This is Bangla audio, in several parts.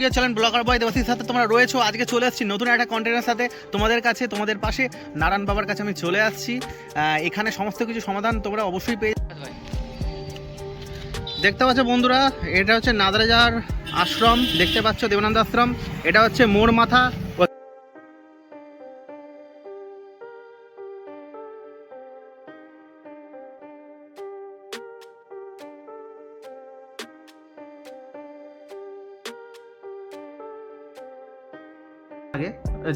টু চ্যানেল ব্লগার বয় দেবাসীর সাথে তোমরা রয়েছো। আজকে চলে আসছি নতুন একটা কন্টেন্টের সাথে তোমাদের কাছে, তোমাদের পাশে। নারায়ণ বাবার কাছে আমি চলে আসছি। এখানে সমস্ত কিছু সমাধান তোমরা অবশ্যই পেয়ে দেখতে পাচ্ছ বন্ধুরা, এটা হচ্ছে নাদরাজার আশ্রম। দেখতে পাচ্ছ দেবানন্দ আশ্রম। এটা হচ্ছে মোর মাথা। আগে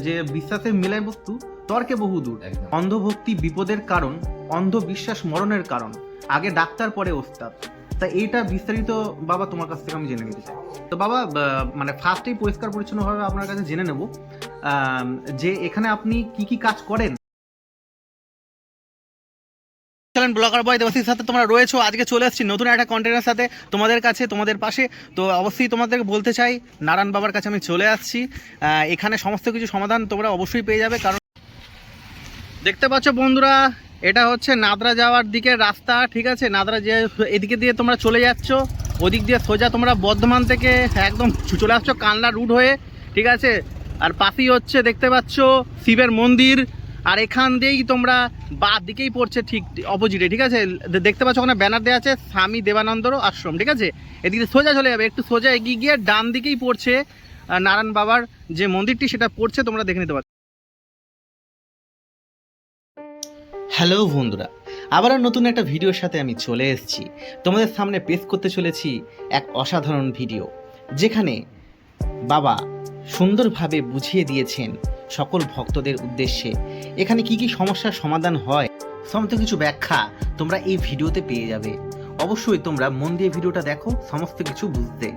যে বিশ্বাসের মিলাই বস্তু তর্কে বহুদূর দূর। অন্ধভক্তি বিপদের কারণ অন্ধবিশ্বাস মরণের কারণ। আগে ডাক্তার পরে ওস্তাদ। তা এইটা বিস্তারিত বাবা তোমার কাছ থেকে আমি জেনে নিতে চাই। তো বাবা মানে ফার্স্টেই পরিষ্কার পরিচ্ছন্নভাবে আপনার কাছে জেনে নেব যে এখানে আপনি কি কি কাজ করেন? চ্যানেল ব্লগার বয় দেবাসীর সাথে তোমরা রয়েছো। আজকে চলে আসছি নতুন একটা কন্টেন্টের সাথে তোমাদের কাছে, তোমাদের পাশে। তো অবশ্যই তোমাদেরকে বলতে চাই, নারায়ণ বাবার কাছে আমি চলে আসছি। এখানে সমস্ত কিছু সমাধান তোমরা অবশ্যই পেয়ে যাবে, কারণ দেখতে পাচ্ছ বন্ধুরা, এটা হচ্ছে নাদরা যাওয়ার দিকের রাস্তা, ঠিক আছে? নাদরা যে এদিকে দিয়ে তোমরা চলে যাচ্ছ, ওদিক দিয়ে সোজা তোমরা বর্ধমান থেকে একদম চলে আসছো কানলা রুট হয়ে, ঠিক আছে? আর পাশেই হচ্ছে দেখতে পাচ্ছ শিবের মন্দির। আর এখান দিয়েই তোমরা বা দিকেই পড়ছে ঠিক অপোজিটে ঠিক আছে? দেখতে পাচ্ছ ওখানে ব্যানার দেওয়া আছে, স্বামী দেবানন্দর আশ্রম, ঠিক আছে? এদিকে সোজা চলে যাবে, একটু সোজা এগিয়ে গিয়ে ডান দিকেই পড়ছে নারায়ণ বাবার যে মন্দিরটি, সেটা পড়ছে, তোমরা দেখে নিতে পারছ হ্যালো বন্ধুরা, আবারও নতুন একটা ভিডিওর সাথে আমি চলে এসেছি। তোমাদের সামনে পেশ করতে চলেছি এক অসাধারণ ভিডিও, যেখানে বাবা সুন্দরভাবে বুঝিয়ে দিয়েছেন সকল ভক্তদের উদ্দেশ্যে। এখানে কি কি সমস্যার সমাধান হয়? সমস্ত কিছু ব্যাখ্যা তোমরা এই ভিডিওতে পেয়ে যাবে। অবশ্যই তোমরা মন দিয়ে ভিডিওটা দেখো সমস্ত কিছু বুঝতে।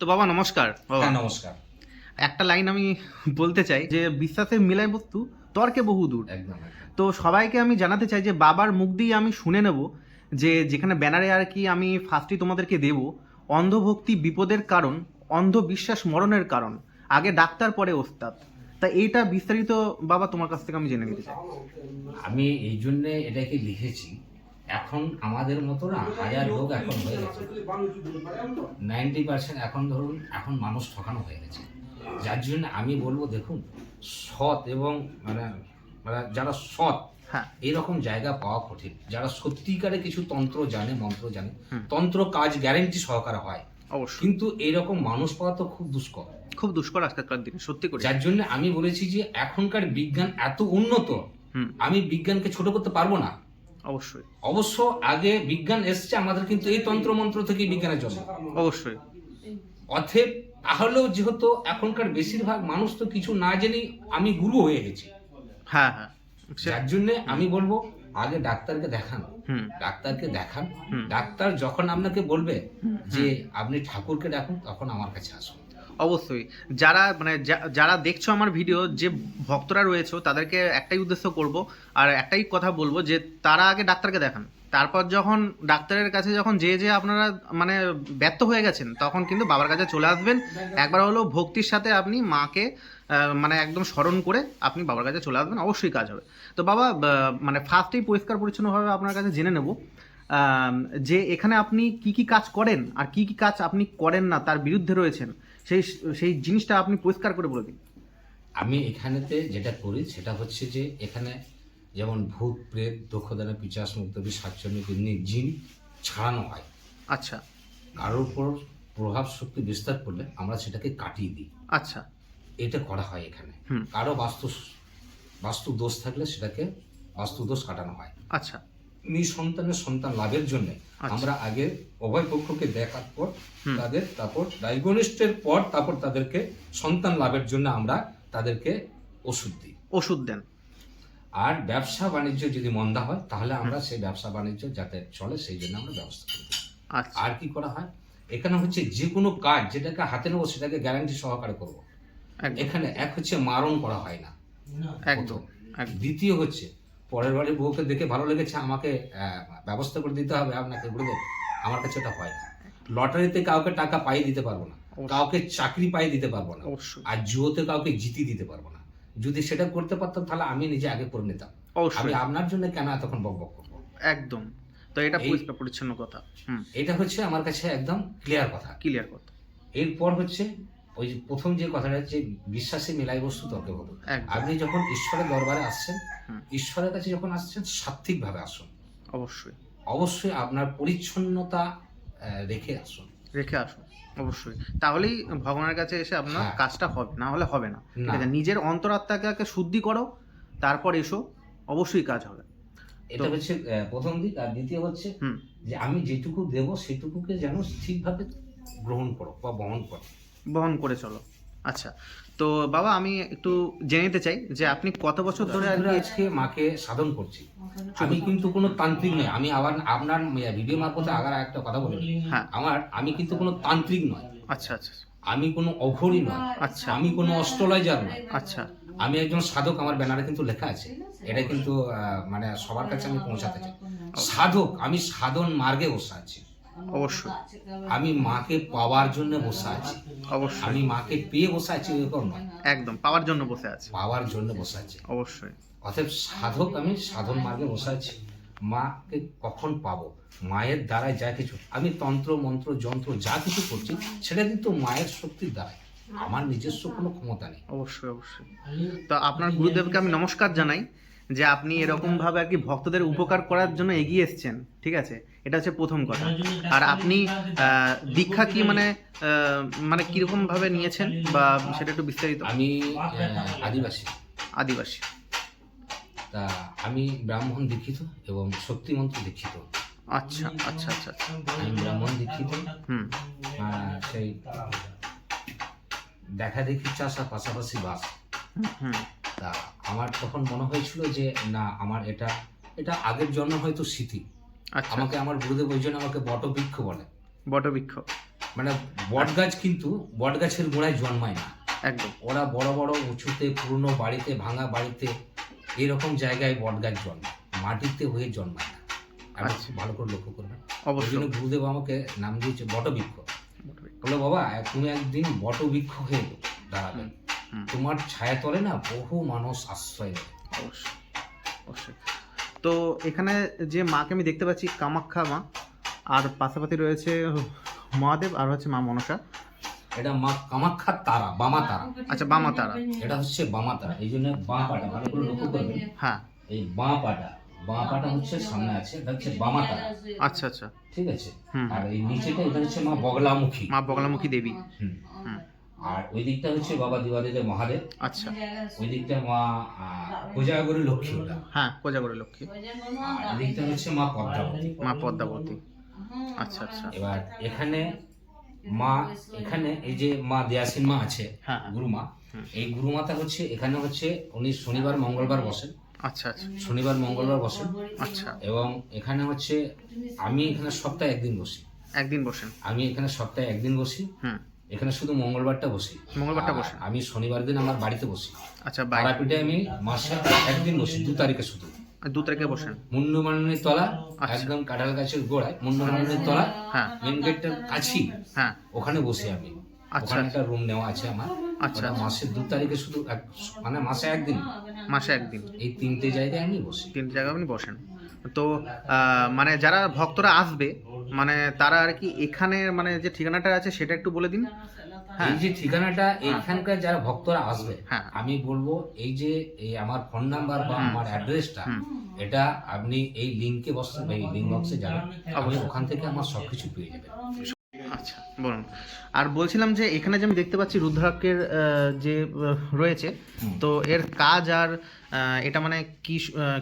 তো বাবা নমস্কার। বাবা। হ্যাঁ নমস্কার। একটা লাইন আমি বলতে চাই যে বিশ্বাসের মিলাই বস্তু তর্কে বহু দূর। একদম তো সবাইকে আমি জানাতে চাই যে বাবার মুখ দিয়ে আমি শুনে নেব যে যেখানে ব্যানারে আর কি আমি ফার্স্টই তোমাদেরকে দেব অন্ধভক্তি বিপদের কারণ অন্ধবিশ্বাস মরণের কারণ। আগে ডাক্তার পরে ওস্তাদ। তা এইটা বিস্তারিত বাবা তোমার কাছ থেকে আমি জেনে নিতে চাই। আমি এই জন্যে এটাকে লিখেছি এখন আমাদের মতো না হাজার লোক এখন হয়ে গেছে। নাইনটি পার্সেন্ট এখন ধরুন এখন মানুষ ঠকানো হয়ে গেছে। যার জন্য আমি বলব দেখুন সৎ এবং মানে মানে যারা সৎ হ্যাঁ। এইরকম জায়গা পাওয়া কঠিন। যারা সত্যিকারে কিছু তন্ত্র জানে মন্ত্র জানে তন্ত্র কাজ গ্যারেন্টি সহকারে হয়। অবশ্যই। কিন্তু এইরকম মানুষ পাওয়া তো খুব দুষ্কর। খুব দুষ্কর আজকালকার দিনে সত্যি করে। যার জন্য আমি বলেছি যে এখনকার বিজ্ঞান এত উন্নত আমি বিজ্ঞানকে ছোট করতে পারব না। অবশ্যই। অবশ্য আগে বিজ্ঞান এসছে আমাদের কিন্তু এই তন্ত্র মন্ত্র থেকেই বিজ্ঞানের জন্য অবশ্যই। অথেব তাহলেও যেহেতু এখনকার বেশিরভাগ মানুষ তো কিছু না জেনেই আমি গুরু হয়ে গেছি হ্যাঁ হ্যাঁ। যার জন্য আমি বলব আগে ডাক্তারকে দেখান। ডাক্তারকে দেখান। ডাক্তার যখন আপনাকে বলবে যে আপনি ঠাকুরকে দেখুন তখন আমার কাছে আসুন। অবশ্যই। যারা মানে যারা দেখছ আমার ভিডিও যে ভক্তরা রয়েছে তাদেরকে একটাই উদ্দেশ্য করব আর একটাই কথা বলব যে তারা আগে ডাক্তারকে দেখান। তারপর যখন ডাক্তারের কাছে যখন যে যে আপনারা মানে ব্যর্থ হয়ে গেছেন, তখন কিন্তু বাবার কাছে চলে আসবেন। একবার হলো ভক্তির সাথে আপনি মাকে মানে একদম স্মরণ করে আপনি বাবার কাছে চলে আসবেন, অবশ্যই কাজ হবে। তো বাবা মানে ফার্স্টেই পরিষ্কার পরিচ্ছন্নভাবে আপনার কাছে জেনে নেব যে এখানে আপনি কি কি কাজ করেন আর কি কি কাজ আপনি করেন না তার বিরুদ্ধে রয়েছেন, সেই সেই জিনিসটা আপনি পরিষ্কার করে বলে দিন। আমি এখানেতে যেটা করি সেটা হচ্ছে যে এখানে যেমন ভূত প্রেত দক্ষদানা পিচাস মুক্তবি সাতচন্দ্র এমনি জিন ছাড়ানো হয়। আচ্ছা। কারোর উপর প্রভাব শক্তি বিস্তার করলে আমরা সেটাকে কাটিয়ে দিই। আচ্ছা। এটা করা হয় এখানে। কারও বাস্তু বাস্তু দোষ থাকলে সেটাকে বাস্তু দোষ কাটানো হয়। আচ্ছা। নিঃসন্তানের সন্তান লাভের জন্য আচ্ছা। আমরা আগে উভয় পক্ষকে দেখার পর তাদের তারপর ডায়াগনিস্টের পর তারপর তাদেরকে সন্তান লাভের জন্য আমরা তাদেরকে ওষুধ দিই। ওষুধ দেন। আর ব্যবসা বাণিজ্য যদি মন্দা হয় তাহলে আমরা সেই ব্যবসা বাণিজ্য যাতে চলে সেই জন্য আমরা ব্যবস্থা করি। আচ্ছা। আর কি করা হয়? এখানে হচ্ছে যে কোনো কাজ যেটাকে হাতে নেব সেটাকে গ্যারান্টি সহকারে করব। এখানে এক হচ্ছে মারণ করা হয় না। একদম দ্বিতীয় হচ্ছে পরের বাড়ির বউকে দেখে ভালো লেগেছে আমাকে ব্যবস্থা করে দিতে হবে আপনাকে বলে আমার কাছে ওটা হয় না। লটারিতে কাউকে টাকা পাইয়ে দিতে পারব না। কাউকে চাকরি পাইয়ে দিতে পারব না। আর জুয়োতে কাউকে জিতিয়ে দিতে পারব না। যদি সেটা করতে পারতাম তাহলে আমি নিজে আগে করে নিতাম। আমি অবশ্যই আপনার জন্য কেন এতক্ষণ বক বক করব? একদম। তো এটা পরিষ্কার পরিচ্ছন্ন কথা। এটা হচ্ছে আমার কাছে একদম ক্লিয়ার কথা। ক্লিয়ার কথা। এরপর হচ্ছে ওই প্রথম যে কথাটা হচ্ছে বিশ্বাসে মিলাই বস্তু তর্কে হতো আপনি যখন ঈশ্বরের দরবারে আসছেন ঈশ্বরের কাছে যখন আসছেন সাত্বিকভাবে আসুন। অবশ্যই। অবশ্যই আপনার পরিচ্ছন্নতা রেখে আসুন। রেখে আসুন অবশ্যই। তাহলেই ভগবানের কাছে এসে আপনার হ্যাঁ। কাজটা হবে না হলে হবে না। ঠিক আছে নিজের অন্তরাত্মাকে আগে শুদ্ধি করো তারপর এসো অবশ্যই কাজ হবে। এটা হচ্ছে প্রথম দিক আর দ্বিতীয় হচ্ছে হুম। যে আমি যেটুকু দেব সেটুকুকে যেন ঠিকভাবে গ্রহণ করো বা বহন করো। বহন করে চলো। আচ্ছা তো বাবা আমি একটু জেনে নিতে চাই যে আপনি কত বছর ধরে আর আজকে মাকে সাধন করছি। আমি কিন্তু কোনো তান্ত্রিক নয়। আমি আবার আপনার ভিডিও মারফতে আগার একটা কথা বলি হ্যাঁ। আমার আমি কিন্তু কোনো তান্ত্রিক নয়। আচ্ছা আচ্ছা। আমি কোনো অঘরী নয়। আচ্ছা। আমি কোনো অস্ট্রোলজার নয়। আচ্ছা। আমি একজন সাধক আমার ব্যানারে কিন্তু লেখা আছে। এটা কিন্তু মানে সবার কাছে আমি পৌঁছাতে চাই। সাধক আমি সাধন মার্গে বসে আছি। অবশ্যই। আমি মাকে পাওয়ার জন্য বসে আছি। অবশ্যই। আমি মাকে পেয়ে বসে আছি এরকম নয়। একদম পাওয়ার জন্য বসে আছে। পাওয়ার জন্য বসে আছি। অবশ্যই। অতএব সাধক আমি সাধন মার্গে বসে আছি। মাকে কখন পাবো? মায়ের দ্বারাই যা কিছু। আমি তন্ত্র মন্ত্র যন্ত্র যা কিছু করছি সেটা কিন্তু মায়ের শক্তির দ্বারাই। আমার নিজস্ব কোনো ক্ষমতা নেই। অবশ্যই অবশ্যই। তো আপনার গুরুদেবকে আমি নমস্কার জানাই। যে আপনি এরকম ভাবে আর কি ভক্তদের উপকার করার জন্য এগিয়ে এসেছেন ঠিক আছে? এটা হচ্ছে প্রথম কথা। আর আপনি দীক্ষা কি মানে মানে কীরকম ভাবে নিয়েছেন বা সেটা একটু বিস্তারিত? আমি আদিবাসী। আদিবাসী। তা আমি ব্রাহ্মণ দীক্ষিত এবং শক্তিমন্ত্র দীক্ষিত। আচ্ছা আচ্ছা আচ্ছা আচ্ছা। আমি ব্রাহ্মণ দীক্ষিত। হুম। সেই দেখা দেখি চাষ পাশাপাশি বাস। হুম। তা আমার তখন মনে হয়েছিল যে না আমার এটা এটা আগের জন্ম হয়তো স্মৃতি। আচ্ছা। আমাকে আমার গুরুদেব ওই জন্য আমাকে বটবৃক্ষ বলে। বটবৃক্ষ। মানে বট গাছ কিন্তু বট গাছের গোড়ায় জন্মায় না। একদম। ওরা বড় বড় উঁচুতে পুরনো বাড়িতে ভাঙা বাড়িতে এরকম জায়গায় বট গাছ জন্মায়। মাটিতে হয়ে জন্মায় না। আচ্ছা। ভালো করে লক্ষ্য করবেন অবশ্যই। জন্য গুরুদেব আমাকে নাম দিয়েছে বটবৃক্ষ। বলল বাবা তুমি একদিন বটবৃক্ষ হয়ে দাঁড়াবে। হুম। তোমার ছায়া তলে না বহু মানুষ আশ্রয় অবশ্যই অবশ্যই। তো এখানে যে মাকে আমি দেখতে পাচ্ছি কামাখ্যা মা আর পাশাপাশি রয়েছে মহাদেব আর হচ্ছে মা মনসা। এটা মা কামাখ্যার তারা বামা তারা। আচ্ছা বামা তারা। এটা হচ্ছে বামা তারা এই জন্য বাঁ পাটা ভালো করে লক্ষ্য করবেন হ্যাঁ। এই বাঁ পাটা বাঁ পাটা হচ্ছে সামনে আছে এটা হচ্ছে বামা তারা। আচ্ছা আচ্ছা। ঠিক আছে? আর এই নিচেটা এটা হচ্ছে মা বগলামুখী। মা বগলামুখী দেবী। হুম। হুম। আর ওই দিকটা হচ্ছে বাবা দিওয়ালিতে মহাদেব। আচ্ছা। ওই দিকটা মা পূজাগরী লক্ষ্মী। ওটা হ্যাঁ কোজাগরি লক্ষ্মী। আর এই দিকটা হচ্ছে মা পদ্মাবতী। মা পদ্মাবতী। আচ্ছা আচ্ছা। এবার এখানে মা এখানে এই যে মা দেয়াসিন মা আছে হ্যাঁ। গুরুমা। এই গুরুমাতা হচ্ছে এখানে হচ্ছে উনি শনিবার মঙ্গলবার বসেন। আচ্ছা আচ্ছা। শনিবার মঙ্গলবার বসেন। আচ্ছা। এবং এখানে হচ্ছে আমি এখানে সপ্তাহে একদিন বসি। একদিন বসেন। আমি এখানে সপ্তাহে একদিন বসি। হুম। এখানে শুধু মঙ্গলবারটা বসি। মঙ্গলবারটা বসেন আমি শনিবার দিন আমার বাড়িতে বসি। আচ্ছা তারাপীঠে আমি মাসে একদিন বসি দু তারিখে শুধু। দু তারিখে বসেন? মুন্ডুমানির তলা আচ্ছা। একদম কাঁঠাল গাছের গোড়ায় মুন্ডুমানির তলা হ্যাঁ। মেন গেটটার কাছেই। হ্যাঁ। ওখানে বসি আমি। আচ্ছা। ওখানে একটা রুম নেওয়া আছে আমার। আচ্ছা। মাসের দু তারিখে শুধু এক- মানে মাসে একদিন। মাসে একদিন। এই তিনটে জায়গায় আমি বসি। তিন জায়গায় আপনি বসেন। তো মানে যারা ভক্তরা আসবে মানে তারা আর কি এখানে মানে যে ঠিকানাটা আছে সেটা একটু বলে দিন। হ্যাঁ। এই যে ঠিকানাটা এইখানকার যারা ভক্তরা আসবে হ্যাঁ। আমি বলব এই যে এই আমার ফোন নাম্বার বা আমার অ্যাড্রেসটা। এটা আপনি এই লিঙ্কে বসতে এই লিঙ্ক বক্সে যাবেন। আপনি ওখান থেকে আমার সবকিছু পেয়ে যাবেন। আচ্ছা বলুন। আর বলছিলাম যে এখানে যে আমি দেখতে পাচ্ছি রুদ্রাক্ষের যে রয়েছে তো এর কাজ আর এটা মানে কি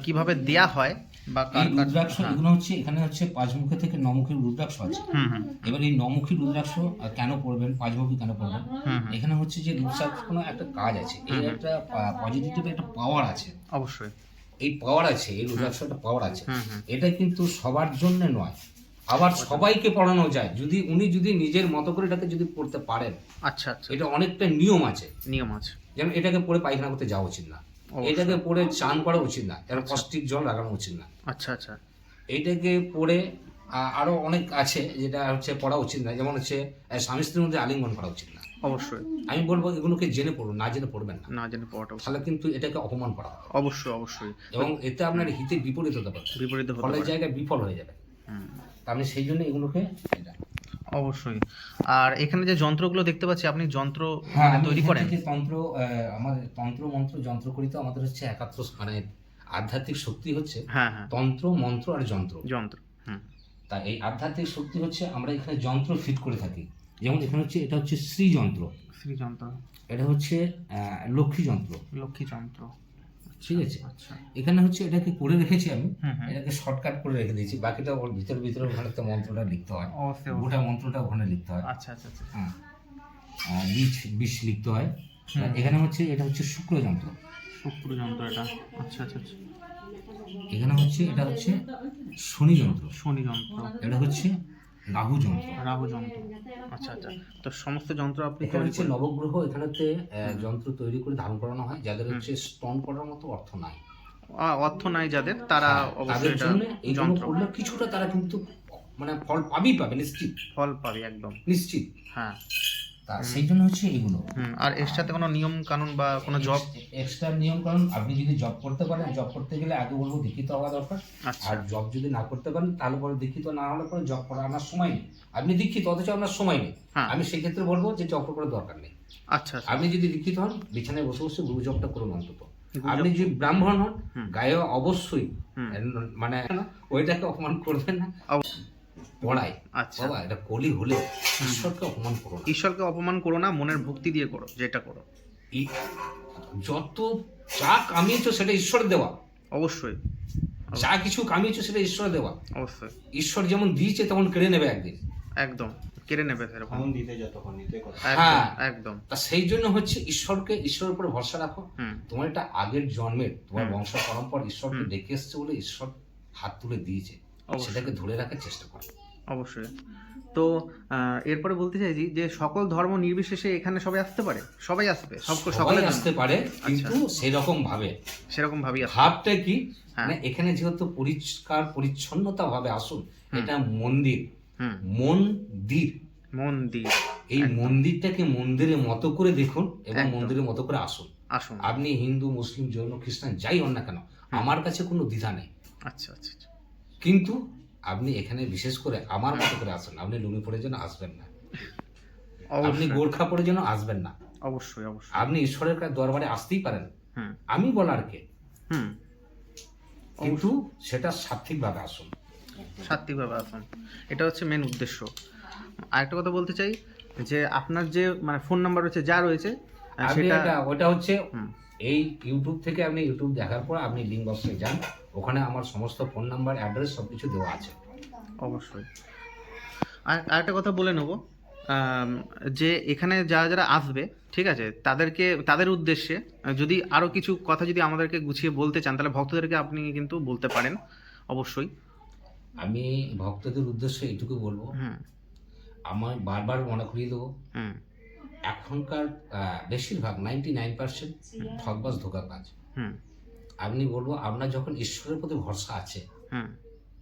কীভাবে দেয়া হয়? বা এই কাজ রুদ্রাক্ষ হ্যাঁ। এগুলো হচ্ছে এখানে হচ্ছে পাঁচমুখী থেকে নমুখী রুদ্রাক্ষ আছে। হুম হুম। এবার এই নমুখী রুদ্রাক্ষ কেন পড়বেন? পাঁচমুখী কেন পড়বেন? এখানে হচ্ছে যে রুদ্রাক্ষ কোনো একটা কাজ আছে। এর একটা পজিটিভ একটা পাওয়ার আছে। অবশ্যই। এই পাওয়ার আছে এই রুদ্রাক্ষ একটা পাওয়ার আছে। এটা কিন্তু সবার জন্য নয়। আবার সবাইকে পড়ানো যায়। যদি উনি যদি নিজের মতো করে এটাকে যদি পড়তে পারেন আচ্ছা আচ্ছা। এটা অনেকটা নিয়ম আছে। নিয়ম আছে। যেমন এটাকে পড়ে পায়খানা করতে যাওয়া উচিত না। এটাকে পড়ে চান করা উচিত না। এর পষ্টিক জল লাগানো উচিত না। আচ্ছা আচ্ছা। এইটাকে পড়ে আ- আরও অনেক আছে যেটা হচ্ছে পড়া উচিত না। যেমন হচ্ছে স্বামী স্ত্রীর মধ্যে আলিঙ্গন করা উচিত না। অবশ্যই। আমি বলব এগুলোকে জেনে পড়ুন না জেনে পড়বেন না। না জেনে পড়াটা তাহলে কিন্তু এটাকে অপমান করা হবে। অবশ্যই অবশ্যই। এবং এতে আপনার হিতে বিপরীত হতে পারে। বিপরীত হতে পারে। জায়গায় বিফল হয়ে যাবে। হুম, তা আপনি সেই জন্য এগুলোকে অবশ্যই। আর এখানে যে যন্ত্রগুলো দেখতে পাচ্ছি আপনি যন্ত্র হ্যাঁ মানে তৈরি করেন? তন্ত্র আমাদের তন্ত্র মন্ত্র যন্ত্র করি তো আমাদের হচ্ছে একাত্র মানে আধ্যাত্মিক শক্তি হচ্ছে হ্যাঁ হ্যাঁ। তন্ত্র মন্ত্র আর যন্ত্র। যন্ত্র তা এই আধ্যাত্মিক শক্তি হচ্ছে আমরা এখানে যন্ত্র ফিট করে থাকি। যেমন এখানে হচ্ছে এটা হচ্ছে শ্রী যন্ত্র শ্রী যন্ত্র এটা হচ্ছে আহ, লক্ষ্মী যন্ত্র। লক্ষ্মী যন্ত্র। ঠিক আছে? আচ্ছা। এখানে হচ্ছে এটাকে করে রেখেছি আমি। এটাকে শর্টকাট করে রেখে দিয়েছি। বাকিটা ওর ভিতরে ভিতরে ওখানে তো মন্ত্রটা লিখতে হয়। গোটা মন্ত্রটা ওখানে লিখতে হয়। আচ্ছা আচ্ছা আচ্ছা। হ্যাঁ। বীজ বিষ লিখতে হয়। এখানে হচ্ছে এটা হচ্ছে শুক্র যন্ত্র। শুক্র যন্ত্র এটা। আচ্ছা আচ্ছা আচ্ছা। এখানে হচ্ছে এটা হচ্ছে শনি যন্ত্র। শনি যন্ত্র। এটা হচ্ছে রাহু যন্ত্র। রাহু যন্ত্র। আচ্ছা আচ্ছা। তো সমস্ত যন্ত্র আপনি এখানে তৈরি হচ্ছে করেন? নবগ্রহ এখানেতে যন্ত্র তৈরি করে ধারণ করানো হয় যাদের হচ্ছে স্টোন করার মতো অর্থ নাই। অর্থ নাই যাদের তারা অবশ্যই তাদের এটা যন্ত্র। করলে কিছুটা তারা কিন্তু মানে ফল পাবেই পাবে নিশ্চিত। ফল পাবে একদম। নিশ্চিত। হ্যাঁ। তা সেই জন্য হচ্ছে এগুলো। আর এর সাথে কোনো নিয়ম কানুন বা কোনো জব এক্সট্রা নিয়ম কারণ আপনি যদি জব করতে পারেন জব করতে গেলে আগে বলব দীক্ষিত হওয়া দরকার। আচ্ছা। আর জব যদি না করতে পারেন তাহলে পরে দীক্ষিত না হলে পরে জব করা আমার সময় নেই। আপনি দীক্ষিত অথচ আপনার সময় নেই। হ্যাঁ। আমি সেই ক্ষেত্রে বলব যে জব করার দরকার নেই। আচ্ছা আচ্ছা। আপনি যদি দীক্ষিত হন বিছানায় বসে বসে গুরু জবটা করুন অন্তত। আপনি যদি ব্রাহ্মণ হন গায়ে অবশ্যই মানে ওইটাকে অপমান করবেন না। অব- আচ্ছা। বাবা এটা কলি হলে ঈশ্বরকে অপমান করো না। ঈশ্বরকে অপমান করো না মনের ভক্তি দিয়ে করো যেটা করো। যত যা কামিয়েছো সেটা ঈশ্বর দেওয়া। অবশ্যই। যা কিছু কামিয়েছো সেটা ঈশ্বর দেওয়া। অবশ্যই। ঈশ্বর যেমন দিয়েছে তেমন কেড়ে নেবে একদিন। একদম কেড়ে নেবে সেরকম। ফোন দিতে যতক্ষণ নিতে হ্যাঁ। একদম। তা সেই জন্য হচ্ছে ঈশ্বরকে ঈশ্বরের উপরে ভরসা রাখো। তোমার এটা আগের জন্মের তোমার বংশ পরম্পর ঈশ্বরকে ডেকে এসছে বলে ঈশ্বর হাত তুলে দিয়েছে। সেটাকে ধরে রাখার চেষ্টা করো। অবশ্যই। তো এরপরে বলতে চাইছি যে সকল ধর্ম নির্বিশেষে এখানে সবাই আসতে পারে? সবাই আসবে? সবাই সকলে আসতে পারে কিন্তু সেই রকম ভাবে সেরকম ভাবি ভাবটা কি? হ্যাঁ। মানে এখানে যেহেতু পরিষ্কার পরিচ্ছন্নতা ভাবে আসুন এটা মন্দির। মন্দির। মন্দির। এই মন্দিরটাকে মন্দিরের মতো করে দেখুন এবং। মন্দিরের মতো করে আসুন। আসুন। আপনি হিন্দু মুসলিম জৈন খ্রিস্টান যাই হন না কেন আমার কাছে কোনো দ্বিধা নেই। আচ্ছা আচ্ছা আচ্ছা। কিন্তু আপনি এখানে বিশেষ করে আমার মতো করে আসুন আপনি লুঙ্গি পরে যেন আসবেন না। আপনি গোর্খা পরে যেন আসবেন না। অবশ্যই অবশ্যই। আপনি ঈশ্বরের কাছে দরবারে আসতেই পারেন। আমি বলার কে হুম। কিন্তু সেটা সাত্বিকভাবে আসুন। সাত্বিকভাবে আসুন। এটা হচ্ছে মেন উদ্দেশ্য। আরেকটা কথা বলতে চাই যে আপনার যে মানে ফোন নাম্বার রয়েছে যা রয়েছে সেটা ওটা হচ্ছে এই ইউটিউব থেকে আপনি ইউটিউব দেখার পর আপনি লিঙ্ক বক্সে যান। ওখানে আমার সমস্ত ফোন নাম্বার অ্যাড্রেস সব কিছু দেওয়া আছে। অবশ্যই। আর আরেকটা কথা বলে নেব। যে এখানে যারা যারা আসবে ঠিক আছে তাদেরকে তাদের উদ্দেশ্যে যদি আরও কিছু কথা যদি আমাদেরকে গুছিয়ে বলতে চান তাহলে ভক্তদেরকে আপনি কিন্তু বলতে পারেন অবশ্যই। আমি ভক্তদের উদ্দেশ্যে এইটুকু বলব। হুম। আমার বারবার মনে করিয়ে দেবো। এখনকার বেশিরভাগ নাইনটি নাইন পার্সেন্ট ঠকবাজ ধোকা কাজ আপনি বলব আপনার যখন ঈশ্বরের প্রতি ভরসা আছে হুম।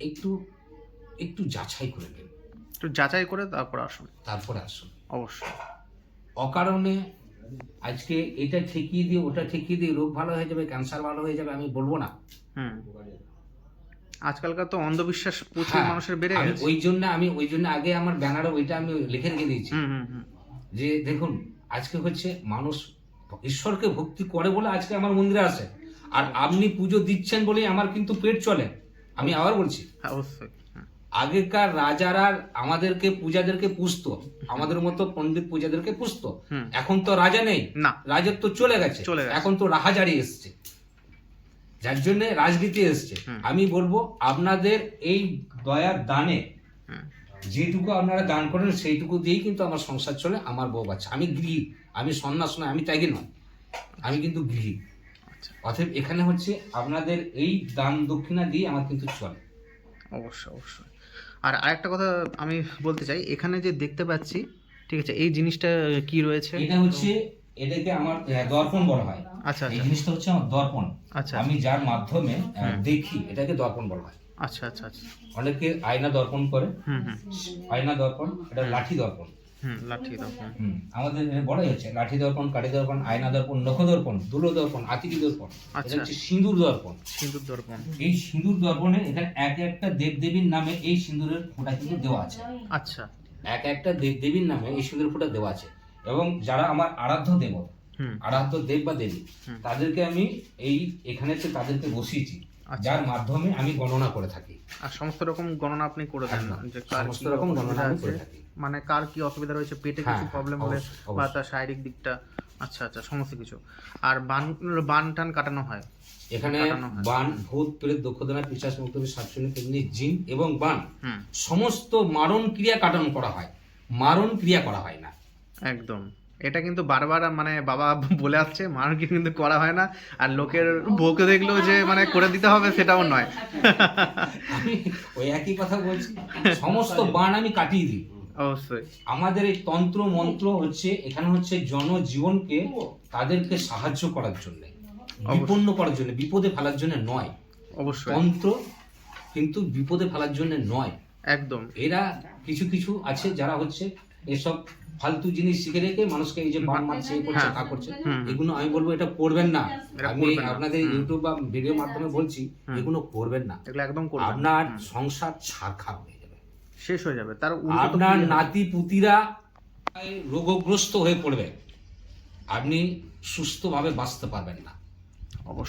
একটু একটু যাচাই করে নিন। একটু যাচাই করে তারপর আসুন। তারপরে আসুন। অবশ্যই। অকারণে আজকে এটা ঠেকিয়ে দিয়ে ওটা ঠেকিয়ে দিয়ে রোগ ভালো হয়ে যাবে ক্যান্সার ভালো হয়ে যাবে আমি বলব না। হুম। আজকালকার তো অন্ধবিশ্বাস প্রচুর হ্যাঁ, মানুষের বেড়ে আমি গেছে। ওই জন্য আমি ওই জন্য আগে আমার ব্যানারে ওইটা আমি লিখে রেখে দিয়েছি। হুম হুম হুম। যে দেখুন আজকে হচ্ছে মানুষ ঈশ্বরকে ভক্তি করে বলে আজকে আমার মন্দিরে আসে। আর আপনি পুজো দিচ্ছেন বলেই আমার কিন্তু পেট চলে। আমি আবার বলছি। হ্যাঁ, অবশ্যই। হুম, আগেকার রাজারা আমাদেরকে পূজাদেরকে পুষতো। আমাদের মতো পণ্ডিত পূজাদেরকে পুষতো। এখন তো রাজা নেই। না। তো চলে গেছে। এখন তো রাহাজারি এসছে। যার জন্য রাজনীতি এসছে। আমি বলব আপনাদের এই দয়ার দানে যেটুকু আপনারা দান করেন সেইটুকু দিয়েই কিন্তু আমার সংসার চলে আমার বউ বাচ্চা। আমি গৃহী। আমি সন্ন্যাস নয় আমি ত্যাগী নয়। আমি কিন্তু গৃহী। অতএব এখানে হচ্ছে আপনাদের এই দান দক্ষিণা দিয়ে আমার কিন্তু চলে। অবশ্যই অবশ্যই। আর আরেকটা কথা আমি বলতে চাই এখানে যে দেখতে পাচ্ছি ঠিক আছে এই জিনিসটা কি রয়েছে? এটা হচ্ছে এটাকে আমার দর্পণ বলা হয়। আচ্ছা এই আচ্ছা জিনিসটা হচ্ছে আমার দর্পণ। আচ্ছা আমি যার মাধ্যমে দেখি এটাকে দর্পণ বলা হয়। আচ্ছা আচ্ছা আচ্ছা। অনেকে আয়না দর্পণ করে। হুম হুম। আয়না দর্পণ এটা লাঠি দর্পণ। আমাদের এখানে বলাই হচ্ছে লাঠি দর্পণ কাঠি দর্পণ আয়না দর্পণ নখ দর্পণ দুলো দর্পণ আতিকি দর্পণ এটা আচ্ছা। হচ্ছে সিঁদুর দর্পণ। সিঁদুর দর্পণ। এই সিঁদুর দর্পণে এখানে এক একটা দেবদেবীর নামে এই সিঁদুরের ফোঁটা কিন্তু দেওয়া আছে। আচ্ছা। এক একটা দেব দেবীর নামে এই সিঁদুর ফোঁটা দেওয়া আছে। এবং যারা আমার আরাধ্য দেব হুম। আরাধ্য দেব বা দেবী তাদেরকে আমি এই এখানেতে তাদেরকে বসিয়েছি। আচ্ছা। যার মাধ্যমে আমি গণনা করে থাকি। আর সমস্ত রকম গণনা আপনি করে দেন একদম। সমস্ত রকম গণনা আমি করে থাকি। মানে কার কি অসুবিধা রয়েছে পেটে হ্যাঁ, কিছু প্রবলেম হলে বা তার শারীরিক দিকটা আচ্ছা আচ্ছা সমস্ত কিছু। আর বান বান টান কাটানো হয়? এখানে। বান ভূত প্রেত দক্ষদানা পিচাস মুক্ত শাকসুনি তেমনি জিন এবং বান সমস্ত মারণ ক্রিয়া কাটানো করা হয়। মারণ ক্রিয়া করা হয় না। একদম। এটা কিন্তু বারবার মানে বাবা বলে আসছে মার্কেট কিন্তু করা হয় না। আর লোকের বউকে দেখলেও যে মানে করে দিতে হবে সেটাও নয়। আমি ওই একই কথা বলছি। সমস্ত বান আমি কাটিয়ে দিই অবশ্যই। আমাদের এই তন্ত্র মন্ত্র হচ্ছে এখানে হচ্ছে জনজীবনকে তাদেরকে সাহায্য করার জন্য বিপন্ন করার জন্য বিপদে ফেলার জন্য নয়। অবশ্যই। তন্ত্র কিন্তু বিপদে ফেলার জন্য নয়। একদম। এরা কিছু কিছু আছে যারা হচ্ছে এসব ফালতু জিনিস শিখে রেখে মানুষকে এই যে বান মারছে করছে। তা করছে। এগুলো আমি বলব এটা করবেন না। আমি আপনাদের ইউটিউব বা ভিডিও মাধ্যমে বলছি এগুলো করবেন না। এগুলো একদম আপনার সংসার ছাড়খাড় হয়ে যাবে শেষ হয়ে যাবে। তার আপনার নাতি পুতিরা রোগগ্রস্ত হয়ে পড়বে। আপনি সুস্থভাবে বাঁচতে পারবেন না।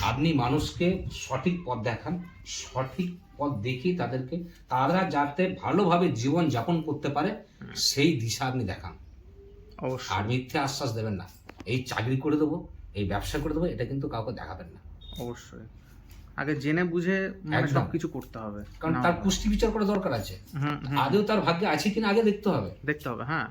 আপনি মানুষকে সঠিক পথ দেখান সঠিক পথ দেখিয়ে তাদেরকে তারা যাতে ভালোভাবে জীবন যাপন করতে পারে সেই দিশা আপনি দেখান। আর মিথ্যে আশ্বাস দেবেন না। এই চাকরি করে দেবো এই ব্যবসা করে দেবো এটা কিন্তু কাউকে দেখাবেন না। অবশ্যই। আগে জেনে বুঝে মানে। সবকিছু করতে হবে। কারণ তার পুষ্টি বিচার করা দরকার আছে। আদেও তার ভাগ্যে আছে কিনা আগে দেখতে হবে। দেখতে হবে হ্যাঁ।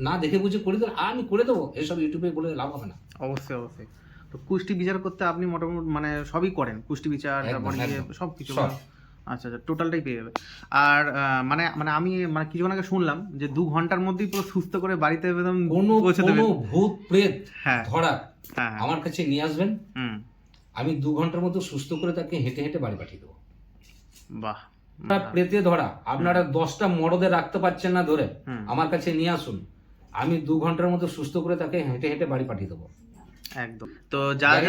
না দেখে বুঝে করে দেবো আমি করে দেবো। এসব ইউটিউবে বলে লাভ হবে না। অবশ্যই অবশ্যই। তো কুষ্টি বিচার করতে আপনি মোটামুটি মানে সবই করেন। কুষ্টি বিচার তারপর ইয়ে সব কিছু সব। আচ্ছা আচ্ছা টোটালটাই পেয়ে যাবে। আর মানে মানে আমি মানে কিছুক্ষণ আগে শুনলাম যে দু ঘণ্টার মধ্যেই পুরো সুস্থ করে বাড়িতে একদম কোনো ভূত প্রেত হ্যাঁ। ধরা হ্যাঁ হ্যাঁ। আমার কাছে নিয়ে আসবেন। হুম। আমি দু ঘণ্টার মতো সুস্থ করে তাকে হেঁটে হেঁটে বাড়ি পাঠিয়ে দেবো। বাহ। প্রেতে ধরা আপনারা দশটা মরদে রাখতে পারছেন না ধরে আমার কাছে নিয়ে আসুন। আমি দু ঘণ্টার মতো সুস্থ করে তাকে হেঁটে হেঁটে বাড়ি পাঠিয়ে দেবো। একদম। তো যা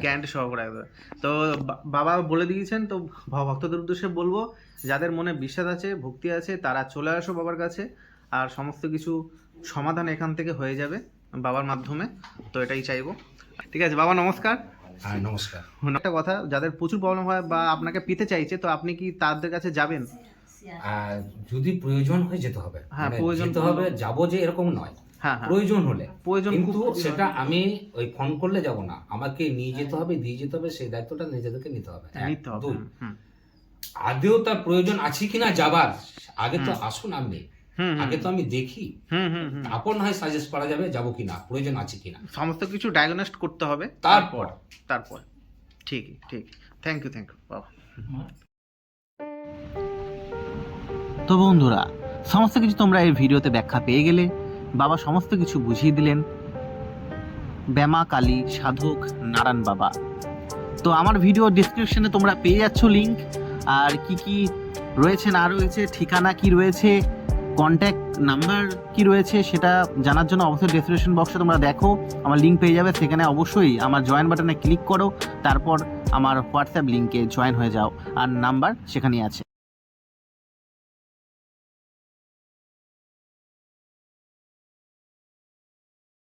গ্যারান্টি সহকারে। একদম। তো বাবা বলে দিয়েছেন তো ভক্তদের উদ্দেশ্যে বলব যাদের মনে বিশ্বাস আছে ভক্তি আছে তারা চলে আসো বাবার কাছে আর সমস্ত কিছু সমাধান এখান থেকে হয়ে যাবে বাবার মাধ্যমে। তো এটাই চাইব। ঠিক আছে বাবা নমস্কার। হ্যাঁ নমস্কার। একটা কথা যাদের প্রচুর প্রবলেম হয় বা আপনাকে পেতে চাইছে তো আপনি কি তাদের কাছে যাবেন? যদি প্রয়োজন হয় যেতে হবে হ্যাঁ, মানে প্রয়োজন যেতে হবে যাব যে এরকম নয়। হ্যাঁ হ্যাঁ। প্রয়োজন হলে। প্রয়োজন কিন্তু সেটা আমি ওই ফোন করলে যাব না। আমাকে নিয়ে যেতে হবে দিয়ে যেতে হবে সেই দায়িত্বটা নিজেদেরকে নিতে হবে। দুই, আদেও তার প্রয়োজন আছে কিনা যাবার আগে তো আসুন আপনি। আগে তো আমি দেখি। হুম হুম হুম। তারপর না হয় সাজেস্ট করা যাবে যাব কিনা প্রয়োজন আছে কিনা। সমস্ত কিছু ডায়াগনোস্ট করতে হবে। তারপর। তারপর। ঠিক ঠিক। থ্যাংক ইউ থ্যাংক ইউ বাবা তো বন্ধুরা সমস্ত কিছু তোমরা এই ভিডিওতে ব্যাখ্যা পেয়ে গেলে বাবা সমস্ত কিছু বুঝিয়ে দিলেন। ব্যামা কালী সাধক নারায়ণ বাবা। তো আমার ভিডিও ডিসক্রিপশনে তোমরা পেয়ে যাচ্ছ লিঙ্ক আর কি কি রয়েছে না রয়েছে ঠিকানা কি রয়েছে কন্ট্যাক্ট নাম্বার কি রয়েছে সেটা জানার জন্য অবশ্যই ডেসক্রিপশন বক্সে তোমরা দেখো। আমার লিঙ্ক পেয়ে যাবে, সেখানে অবশ্যই আমার জয়েন বাটনে ক্লিক করো, তারপর আমার হোয়াটসঅ্যাপ লিঙ্কে জয়েন হয়ে যাও। আর নাম্বার সেখানেই আছে।